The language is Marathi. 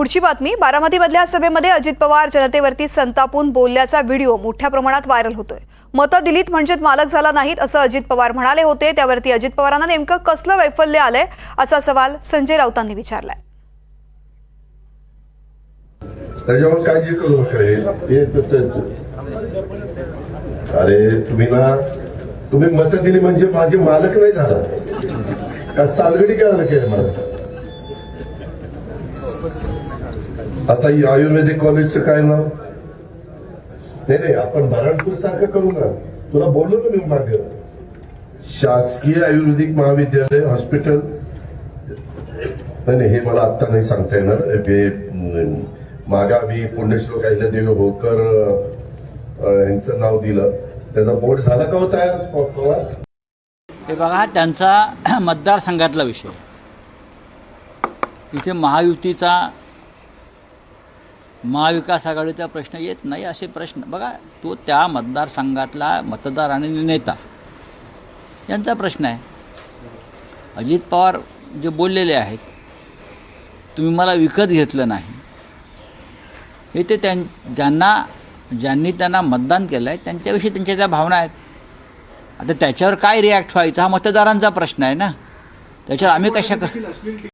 पुढची बातमी बारामतीमधल्या सभेमध्ये अजित पवार जनतेवरती संतापून बोलल्याचा व्हिडिओ मोठ्या प्रमाणात व्हायरल होतोय. मतं दिलीत म्हणजेच मालक झाला नाहीत असं अजित पवार म्हणाले होते. त्यावरती अजित पवारांना नेमकं कसलं वैफल्य आलंय असा सवाल संजय राऊतांनी विचारलाय. त्याच्यावर काळजी करू नका अरे तुम्ही ना तुम्ही मत दिली म्हणजे माझे मालक नाही झाला. का सालगडी काय केलं मला? आता ही आयुर्वेदिक कॉलेजचं काय नाव? नाही नाही आपण भरणपूर सारखं करू ना तुला बोललो ना मी मागे. शासकीय आयुर्वेदिक महाविद्यालय हॉस्पिटल. नाही हे मला आता नाही सांगता येणार. मागावी पुण्यश्लोक अहिल्यादेवी होकर अं, यांचं नाव दिलं. त्याचा बोर्ड झाला का होता हे बघा त्यांचा मतदारसंघातला विषय. इथे महायुतीचा महाविकास आघाडीचा प्रश्न येत नाही असे प्रश्न. बघा तो त्या मतदारसंघातला मतदार आणि नेता यांचा प्रश्न आहे. अजित पवार जे बोललेले आहेत तुम्ही मला विकत घेतलं नाही. हे ते त्यां ज्यांना ज्यांनी त्यांना मतदान केलं आहे त्यांच्याविषयी त्यांच्या त्या भावना आहेत आता त्याच्यावर काय रिॲक्ट व्हायचं? हा मतदारांचा प्रश्न आहे ना. त्याच्यावर आम्ही कशा कर